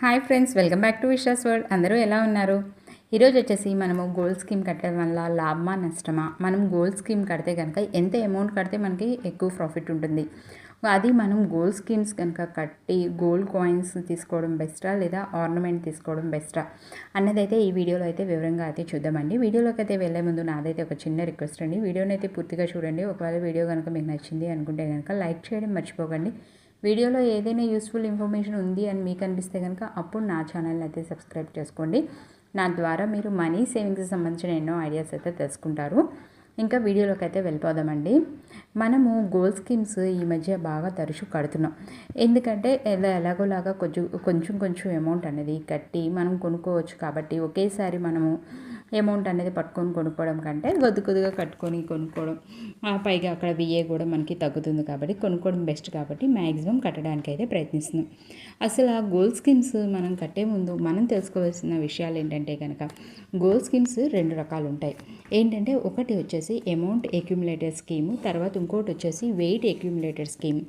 Hi friends welcome back to Vishas world అందరూ ఎలా ఉన్నారు? ఈరోజు వచ్చేసి మనము గోల్డ్ స్కీమ్ కట్టడం వల్ల లాభమా నష్టమా? మనం గోల్డ్ స్కీమ్ కడితే కనుక ఎంత అమౌంట్ కడితే మనకి ఎక్కువ ప్రాఫిట్ ఉంటుంది. అది మనం గోల్డ్ స్కీమ్స్ కనుక కట్టి గోల్డ్ కాయిన్స్ తీసుకోవడం బెస్టా లేదా ఆర్నమెంట్ తీసుకోవడం బెస్టా అన్నది అయితే ఈ వీడియోలో అయితే వివరంగా అయితే చూద్దామండి. వీడియోలోకి అయితే వెళ్ళే ముందు నాదైతే ఒక చిన్న రిక్వెస్ట్ అండి. వీడియోని అయితే పూర్తిగా చూడండి. ఒకవేళ వీడియో కనుక మీకు నచ్చింది అనుకుంటే కనుక లైక్ చేయడం మర్చిపోకండి. వీడియోలో ఏదైనా యూస్ఫుల్ ఇన్ఫర్మేషన్ ఉంది అని మీకు అనిపిస్తే కనుక అప్పుడు నా ఛానల్ని అయితే సబ్స్క్రైబ్ చేసుకోండి. నా ద్వారా మీరు మనీ సేవింగ్స్కి సంబంధించిన ఎన్నో ఐడియాస్ అయితే తెలుసుకుంటారు. ఇంకా వీడియోలోకి అయితే వెళ్ళిపోదామండి. మనము గోల్ స్కీమ్స్ ఈ మధ్య బాగా తరచు కడుతున్నాం. ఎందుకంటే ఎలా ఎలాగోలాగా కొంచెం కొంచెం కొంచెం అమౌంట్ అనేది కట్టి మనం కొనుక్కోవచ్చు కాబట్టి ఒకేసారి మనము అమౌంట్ అనేది పట్టుకొని కొనుక్కోవడం కంటే కొద్ది కొద్దిగా కట్టుకొని కొనుక్కోవడం. పైగా అక్కడ విఏ కూడా మనకి తగ్గుతుంది కాబట్టి కొనుక్కోవడం బెస్ట్ కాబట్టి మ్యాక్సిమం కట్టడానికి అయితే ప్రయత్నిస్తున్నాం. అసలు ఆ గోల్డ్ స్కీమ్స్ మనం కట్టే ముందు మనం తెలుసుకోవాల్సిన విషయాలు ఏంటంటే కనుక గోల్డ్ స్కీమ్స్ రెండు రకాలు ఉంటాయి. ఏంటంటే ఒకటి వచ్చేసి అమౌంట్ అక్యుములేటర్ స్కీము తర్వాత ఇంకోటి వచ్చేసి వెయిట్ అక్యుములేటర్ స్కీమ్.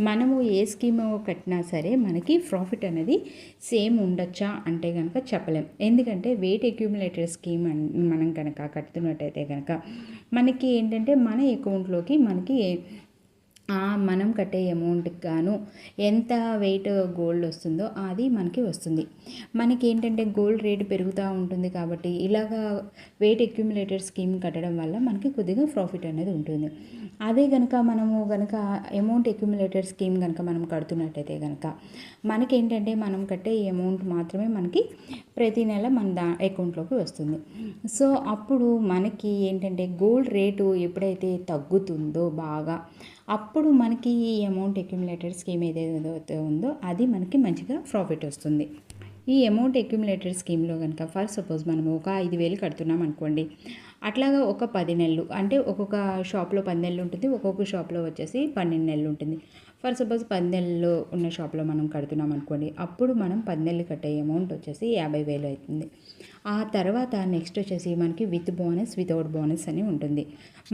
మనము ఏ స్కీమ్ కట్టినా సరే మనకి ప్రాఫిట్ అనేది సేమ్ ఉండొచ్చా అంటే కనుక చెప్పలేం. ఎందుకంటే వెయిట్ అక్యూములేటెడ్ స్కీమ్ మనం కనుక కడుతున్నట్టయితే కనుక మనకి ఏంటంటే మన అకౌంట్లోకి మనకి మనం కట్టే అమౌంట్కి గాను ఎంత వెయిట్ గోల్డ్ వస్తుందో అది మనకి వస్తుంది. మనకి ఏంటంటే గోల్డ్ రేట్ పెరుగుతూ ఉంటుంది కాబట్టి ఇలాగా వెయిట్ అక్యుములేటెడ్ స్కీమ్ కట్టడం వల్ల మనకి కొద్దిగా ప్రాఫిట్ అనేది ఉంటుంది. అదే కనుక మనము కనుక అమౌంట్ అక్యుములేటెడ్ స్కీమ్ కనుక మనం కడుతున్నట్టయితే కనుక మనకి ఏంటంటే మనం కట్టే అమౌంట్ మాత్రమే మనకి ప్రతి నెల మన దా అకౌంట్లోకి వస్తుంది. సో అప్పుడు మనకి ఏంటంటే గోల్డ్ రేటు ఎప్పుడైతే తగ్గుతుందో బాగా అప్పుడు మనకి ఈ అమౌంట్ అక్యుములేటెడ్ స్కీమ్ ఏదైతే ఉందో అది మనకి మంచిగా ప్రాఫిట్ వస్తుంది. ఈ అమౌంట్ అక్యుములేటెడ్ స్కీమ్లో కనుక ఫర్ సపోజ్ మనము ఒక ఐదు వేలు కడుతున్నాం అనుకోండి. అట్లాగా ఒక పది నెలలు అంటే ఒక్కొక్క షాప్లో పది నెలలు ఉంటుంది ఒక్కొక్క షాప్లో వచ్చేసి పన్నెండు నెలలు ఉంటుంది. ఫర్ సపోజ్ పది నెలలు ఉన్న షాప్లో మనం కడుతున్నాం అనుకోండి అప్పుడు మనం పది నెలలు కట్టే అమౌంట్ వచ్చేసి యాభై వేలు అవుతుంది. ఆ తర్వాత నెక్స్ట్ వచ్చేసి మనకి విత్ బోనస్ వితౌట్ బోనస్ అని ఉంటుంది.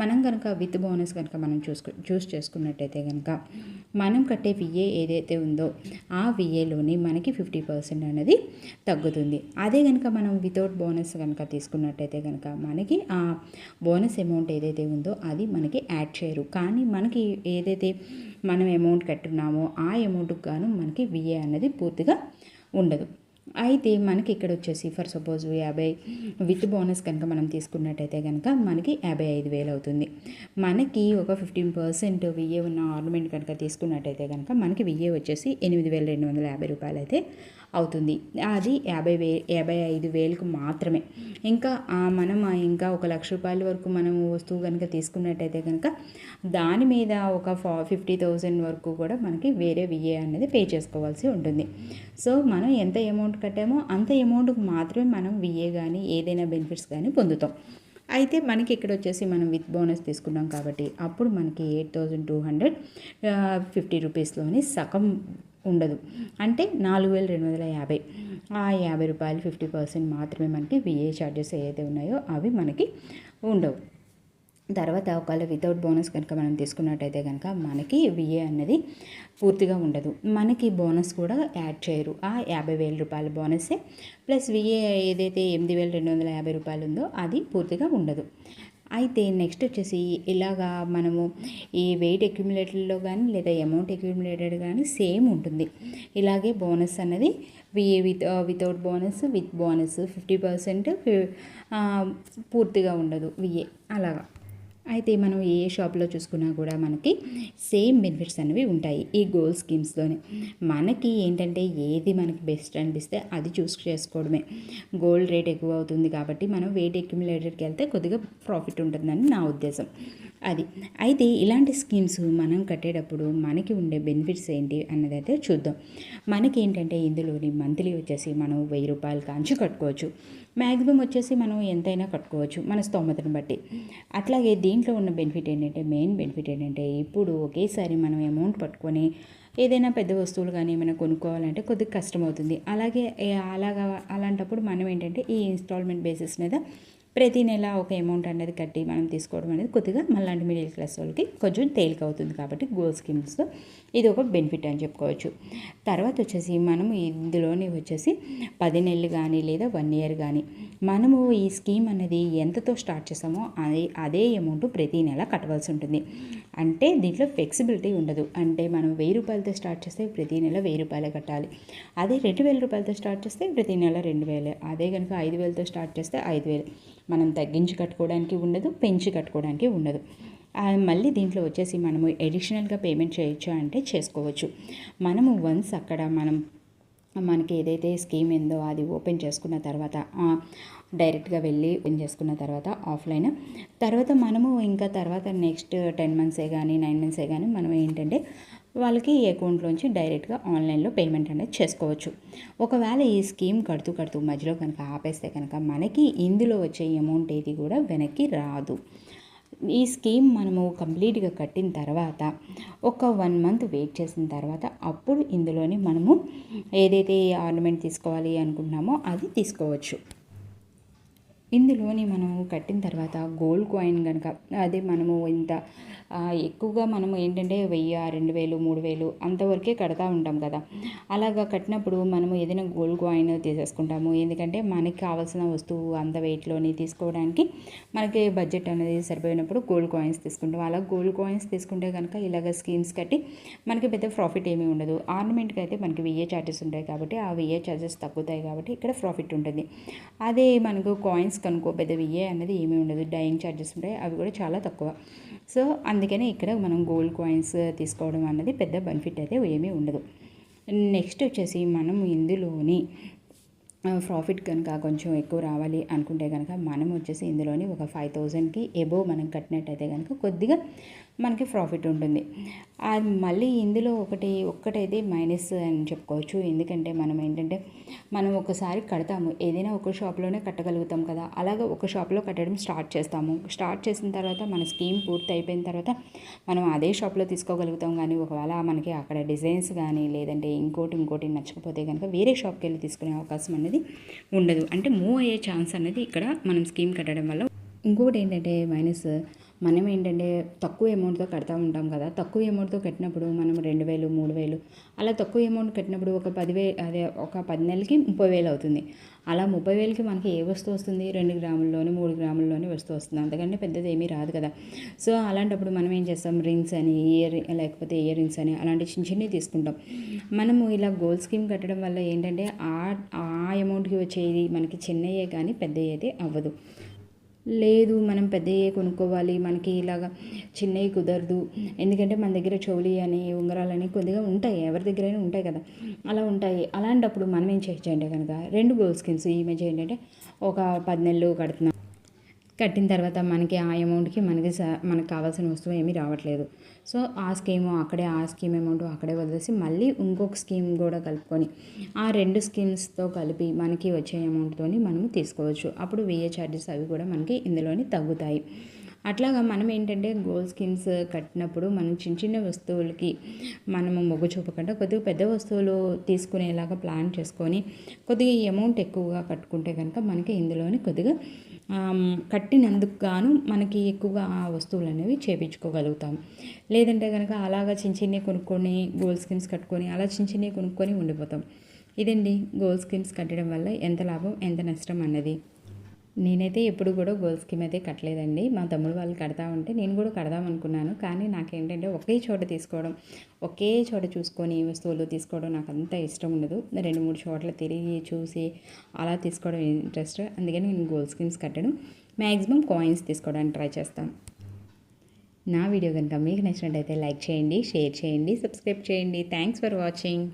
మనం కనుక విత్ బోనస్ కనుక మనం చూసుకు చూస్ చేసుకున్నట్టయితే కనుక మనం కట్టే విఏ ఏదైతే ఉందో ఆ విఏలోని మనకి ఫిఫ్టీ పర్సెంట్ అనేది తగ్గుతుంది. అదే కనుక మనం వితౌట్ బోనస్ కనుక తీసుకున్నట్టయితే కనుక మనకి ఆ బోనస్ అమౌంట్ ఏదైతే ఉందో అది మనకి యాడ్ చేయరు. కానీ మనకి ఏదైతే మనం అమౌంట్ కట్టున్నామో ఆ అమౌంట్కి గాను మనకి విఏ అనేది పూర్తిగా ఉండదు. అయితే మనకి ఇక్కడ వచ్చేసి ఫర్ సపోజ్ యాభై విత్ బోనస్ కనుక మనం తీసుకున్నట్టయితే కనుక మనకి యాభై ఐదు వేలు అవుతుంది. మనకి ఒక ఫిఫ్టీన్ పర్సెంట్ విఏ ఉన్న ఆర్నమెంట్ కనుక తీసుకున్నట్టయితే కనుక మనకి విఏ వచ్చేసి ఎనిమిది వేల రెండు వందల యాభై రూపాయలు అయితే అవుతుంది. అది యాభై వే యాభై ఐదు వేలకు మాత్రమే. ఇంకా మనం ఇంకా ఒక లక్ష రూపాయల వరకు మనం వస్తువు కనుక తీసుకున్నట్టయితే కనుక దాని మీద ఒక ఫా ఫిఫ్టీ థౌజండ్ వరకు కూడా మనకి వేరే విఏ అనేది పే చేసుకోవాల్సి ఉంటుంది. సో మనం ఎంత అమౌంట్ కట్టామో అంత అమౌంట్కి మాత్రమే మనం విఏ కానీ ఏదైనా బెనిఫిట్స్ కానీ పొందుతాం. అయితే మనకి ఇక్కడ వచ్చేసి మనం విత్ బోనస్ తీసుకున్నాం కాబట్టి అప్పుడు మనకి eight thousand two hundred fifty రూపీస్లోని సగం ఉండదు. అంటే నాలుగు వేల రెండు వందల యాభై. ఆ యాభై రూపాయలు ఫిఫ్టీ పర్సెంట్ మాత్రమే మనకి విఏ ఛార్జెస్ ఏవైతే ఉన్నాయో అవి మనకి ఉండవు. తర్వాత ఒకవేళ వితౌట్ బోనస్ కనుక మనం తీసుకున్నట్టయితే కనుక మనకి విఏ అన్నది పూర్తిగా ఉండదు. మనకి బోనస్ కూడా యాడ్ చేయరు. ఆ యాభై వేల రూపాయల బోనసే ప్లస్ విఏ ఏదైతే ఎనిమిది వేల రెండు వందల యాభై రూపాయలు ఉందో అది పూర్తిగా ఉండదు. అయితే నెక్స్ట్ వచ్చేసి ఇలాగా మనము ఈ వెయిట్ అక్యుములేటెడ్లో కానీ లేదా అమౌంట్ అక్యుములేటెడ్ కానీ సేమ్ ఉంటుంది. ఇలాగే బోనస్ అనేది VA with without bonus with bonus fifty percent పూర్తిగా ఉండదు. విఏ అలాగా. అయితే మనం ఏ షాప్లో చూసుకున్నా కూడా మనకి సేమ్ బెనిఫిట్స్ అనేవి ఉంటాయి. ఈ గోల్డ్ స్కీమ్స్లోనే మనకి ఏంటంటే ఏది మనకి బెస్ట్ అనిపిస్తే అది చూస్ చేసుకోవడమే. గోల్డ్ రేట్ ఎక్కువ అవుతుంది కాబట్టి మనం వెయిట్ అక్యుములేటెడ్కి వెళ్తే కొద్దిగా ప్రాఫిట్ ఉంటుందని నా ఉద్దేశం. అది. అయితే ఇలాంటి స్కీమ్స్ మనం కట్టేటప్పుడు మనకి ఉండే బెనిఫిట్స్ ఏంటి అన్నది అయితే చూద్దాం. మనకి ఏంటంటే ఇందులోని మంత్లీ వచ్చేసి మనం వెయ్యి రూపాయలు కాంచి కట్టుకోవచ్చు. మ్యాక్సిమం వచ్చేసి మనం ఎంతైనా కట్టుకోవచ్చు మన స్తోమతను బట్టి. అట్లాగే దీంట్లో ఉన్న బెనిఫిట్ ఏంటంటే మెయిన్ బెనిఫిట్ ఏంటంటే ఇప్పుడు ఒకేసారి మనం అమౌంట్ పట్టుకొని ఏదైనా పెద్ద వస్తువులు కానీ ఏమైనా కొనుక్కోవాలంటే కొద్దిగా కష్టమవుతుంది. అలాగే అలాగా అలాంటప్పుడు మనం ఏంటంటే ఈ ఇన్స్టాల్మెంట్ బేసిస్ మీద ప్రతి నెల ఒక అమౌంట్ అనేది కట్టి మనం తీసుకోవడం అనేది కొద్దిగా మళ్ళీ మిడిల్ క్లాస్ వాళ్ళకి కొంచెం తేలిక అవుతుంది కాబట్టి గోల్డ్ స్కీమ్స్తో ఇది ఒక బెనిఫిట్ అని చెప్పుకోవచ్చు. తర్వాత వచ్చేసి మనము ఇందులోని వచ్చేసి పది నెలలు కానీ లేదా వన్ ఇయర్ కానీ మనము ఈ స్కీమ్ అనేది ఎంతతో స్టార్ట్ చేసామో అదే అదే అమౌంట్ ప్రతి నెల కట్టవలసి ఉంటుంది. అంటే దీంట్లో ఫ్లెక్సిబిలిటీ ఉండదు. అంటే మనం వెయ్యి రూపాయలతో స్టార్ట్ చేస్తే ప్రతి నెల వెయ్యి రూపాయలే కట్టాలి. అదే రెండు వేల రూపాయలతో స్టార్ట్ చేస్తే ప్రతి నెల రెండు వేలే. అదే కనుక ఐదు వేలతో స్టార్ట్ చేస్తే ఐదు వేలు. మనం తగ్గించి కట్టుకోవడానికి ఉండదు పెంచి కట్టుకోవడానికి ఉండదు. మళ్ళీ దీంట్లో వచ్చేసి మనము ఎడిషనల్గా పేమెంట్ చేయొచ్చు అంటే చేసుకోవచ్చు. మనము వన్స్ అక్కడ మనం మనకి ఏదైతే స్కీమ్ ఏందో అది ఓపెన్ చేసుకున్న తర్వాత డైరెక్ట్గా వెళ్ళి ఓపెన్ చేసుకున్న తర్వాత ఆఫ్లైన్. తర్వాత మనము ఇంకా తర్వాత నెక్స్ట్ టెన్ మంత్సే కానీ నైన్ మంత్సే కానీ మనం ఏంటంటే వాళ్ళకి ఈ అకౌంట్లోంచి డైరెక్ట్గా ఆన్లైన్లో పేమెంట్ అనేది చేసుకోవచ్చు. ఒకవేళ ఈ స్కీమ్ కడుతూ కడుతూ మధ్యలో కనుక ఆపేస్తే కనుక మనకి ఇందులో వచ్చే అమౌంట్ ఏది కూడా వెనక్కి రాదు. ఈ స్కీమ్ మనము కంప్లీట్గా కట్టిన తర్వాత ఒక వన్ మంత్ వెయిట్ చేసిన తర్వాత అప్పుడు ఇందులోని మనము ఏదైతే ఆర్నమెంట్ తీసుకోవాలి అనుకుంటున్నామో అది తీసుకోవచ్చు. ఇందులోని మనము కట్టిన తర్వాత గోల్డ్ కాయిన్ కనుక అదే మనము ఇంత ఎక్కువగా మనము ఏంటంటే వెయ్యి రెండు వేలు మూడు వేలు అంతవరకే కడతా ఉంటాం కదా. అలాగా కట్టినప్పుడు మనము ఏదైనా గోల్డ్ కాయిన్ తీసేసుకుంటాము. ఎందుకంటే మనకి కావాల్సిన వస్తువు అంత వెయిట్లోని తీసుకోవడానికి మనకి బడ్జెట్ అనేది సరిపోయినప్పుడు గోల్డ్ కాయిన్స్ తీసుకుంటాం. అలా గోల్డ్ కాయిన్స్ తీసుకుంటే కనుక ఇలాగ స్కీమ్స్ కట్టి మనకి పెద్ద ప్రాఫిట్ ఏమీ ఉండదు. ఆర్నమెంట్కి అయితే మనకి వెయ్యే ఛార్జెస్ ఉంటాయి కాబట్టి ఆ వెయ్యే ఛార్జెస్ తగ్గుతాయి కాబట్టి ఇక్కడ ప్రాఫిట్ ఉంటుంది. అదే మనకు కాయిన్స్ కనుక్కో పెద్ద విఏ అనేది ఏమీ ఉండదు. డైయింగ్ ఛార్జెస్ ఉంటాయి. అవి కూడా చాలా తక్కువ. సో అందుకనే ఇక్కడ మనం గోల్డ్ కాయిన్స్ తీసుకోవడం అన్నది పెద్ద బెనిఫిట్ అయితే ఏమీ ఉండదు. నెక్స్ట్ వచ్చేసి మనం ఇందులోని ప్రాఫిట్ కనుక కొంచెం ఎక్కువ రావాలి అనుకుంటే కనుక మనం వచ్చేసి ఇందులోని ఒక ఫైవ్ థౌజండ్కి ఎబో మనం కట్టినట్టయితే కనుక కొద్దిగా మనకి ప్రాఫిట్ ఉంటుంది. అది మళ్ళీ ఇందులో ఒకటి ఒక్కటైతే మైనస్ అని చెప్పుకోవచ్చు. ఎందుకంటే మనం ఏంటంటే మనం ఒకసారి కడతాము. ఏదైనా ఒక షాప్లోనే కట్టగలుగుతాం కదా. అలాగే ఒక షాప్లో కట్టడం స్టార్ట్ చేస్తాము. స్టార్ట్ చేసిన తర్వాత మన స్కీమ్ పూర్తి అయిపోయిన తర్వాత మనం అదే షాప్లో తీసుకోగలుగుతాం. కానీ ఒకవేళ మనకి అక్కడ డిజైన్స్ కానీ లేదంటే ఇంకోటి ఇంకోటి నచ్చకపోతే కనుక వేరే షాప్కి వెళ్ళి తీసుకునే అవకాశం అనేది ఉండదు. అంటే మూవ్ అయ్యే ఛాన్స్ అనేది ఇక్కడ మనం స్కీమ్ కట్టడం వల్ల. ఇంకొకటి ఏంటంటే మైనస్ మనం ఏంటంటే తక్కువ అమౌంట్తో కడతా ఉంటాం కదా తక్కువ అమౌంట్తో కట్టినప్పుడు మనం రెండు వేలు మూడు వేలు అలా తక్కువ అమౌంట్ కట్టినప్పుడు ఒక పదివే అదే ఒక పది నెలలకి ముప్పై వేలు అవుతుంది. అలా ముప్పై వేలకి మనకి ఏ వస్తువు వస్తుంది? రెండు గ్రాముల్లోనే మూడు గ్రాముల్లోనే వస్తువు వస్తుంది. అంతకంటే పెద్దది ఏమీ రాదు కదా. సో అలాంటప్పుడు మనం ఏం చేస్తాం? రింగ్స్ అని ఇయర్ లేకపోతే ఇయర్ రింగ్స్ అని అలాంటి చిన్న చిన్నవి తీసుకుంటాం. మనము ఇలా గోల్డ్ స్కీమ్ కట్టడం వల్ల ఏంటంటే ఆ ఆ అమౌంట్కి వచ్చేది మనకి చిన్నయే కానీ పెద్దవి అయితే అవ్వదు. లేదు మనం పెద్దయే కొనుక్కోవాలి మనకి ఇలాగా చిన్నవి కుదరదు. ఎందుకంటే మన దగ్గర చెవులి అని ఉంగరాలని కొద్దిగా ఉంటాయి. ఎవరి దగ్గరైనా ఉంటాయి కదా. అలా ఉంటాయి. అలాంటప్పుడు మనం ఏం చేయొచ్చు అంటే కనుక రెండు గోల్డ్ స్కిన్స్ ఈ ఏంటంటే ఒక పది నెలలు కడుతున్నాం. కట్టిన తర్వాత మనకి ఆ అమౌంట్కి మనకి మనకు కావాల్సిన వస్తువు ఏమీ రావట్లేదు. సో ఆ స్కీము అక్కడే ఆ స్కీమ్ అమౌంట్ అక్కడే వదిలేసి మళ్ళీ ఇంకొక స్కీమ్ కూడా కలుపుకొని ఆ రెండు స్కీమ్స్తో కలిపి మనకి వచ్చే అమౌంట్తో మనము తీసుకోవచ్చు. అప్పుడు వేయే ఛార్జెస్ అవి కూడా మనకి ఇందులోనే తగ్గుతాయి. అట్లాగా మనం ఏంటంటే గోల్డ్ స్కీమ్స్ కట్టినప్పుడు మనం చిన్న చిన్న వస్తువులకి మనము మొగ్గు చూపకుండా కొద్దిగా పెద్ద వస్తువులు తీసుకునేలాగా ప్లాన్ చేసుకొని కొద్దిగా అమౌంట్ ఎక్కువగా కట్టుకుంటే కనుక మనకి ఇందులోని కొద్దిగా కట్టినందుకు గాను మనకి ఎక్కువగా ఆ వస్తువులు అనేవి చేపించుకోగలుగుతాం. లేదంటే కనుక అలాగా చిన్న చిన్నవి కొనుక్కొని గోల్డ్ స్కీమ్స్ కట్టుకొని అలా చిన్న చిన్నవి కొనుక్కొని ఉండిపోతాం. ఇదండి గోల్డ్ స్కీమ్స్ కట్టడం వల్ల ఎంత లాభం ఎంత నష్టం అన్నది. నేనైతే ఎప్పుడు కూడా గోల్ స్కీమ్ అయితే కట్టలేదండి. మా తమ్ముడు వాళ్ళు కడతా ఉంటే నేను కూడా కడదాం అనుకున్నాను. కానీ నాకేంటంటే ఒకే చోట తీసుకోవడం ఒకే చోట చూసుకొని వస్తువులు తీసుకోవడం నాకు అంత ఇష్టం ఉండదు. రెండు మూడు చోట్ల తిరిగి చూసి అలా తీసుకోవడం ఇంట్రెస్ట్. అందుకని నేను గోల్ స్కీమ్స్ కట్టడం మ్యాక్సిమం కాయిన్స్ తీసుకోవడానికి ట్రై చేస్తాను. నా వీడియో కనుక మీకు నచ్చినట్టయితే లైక్ చేయండి షేర్ చేయండి సబ్స్క్రైబ్ చేయండి. Thanks for watching.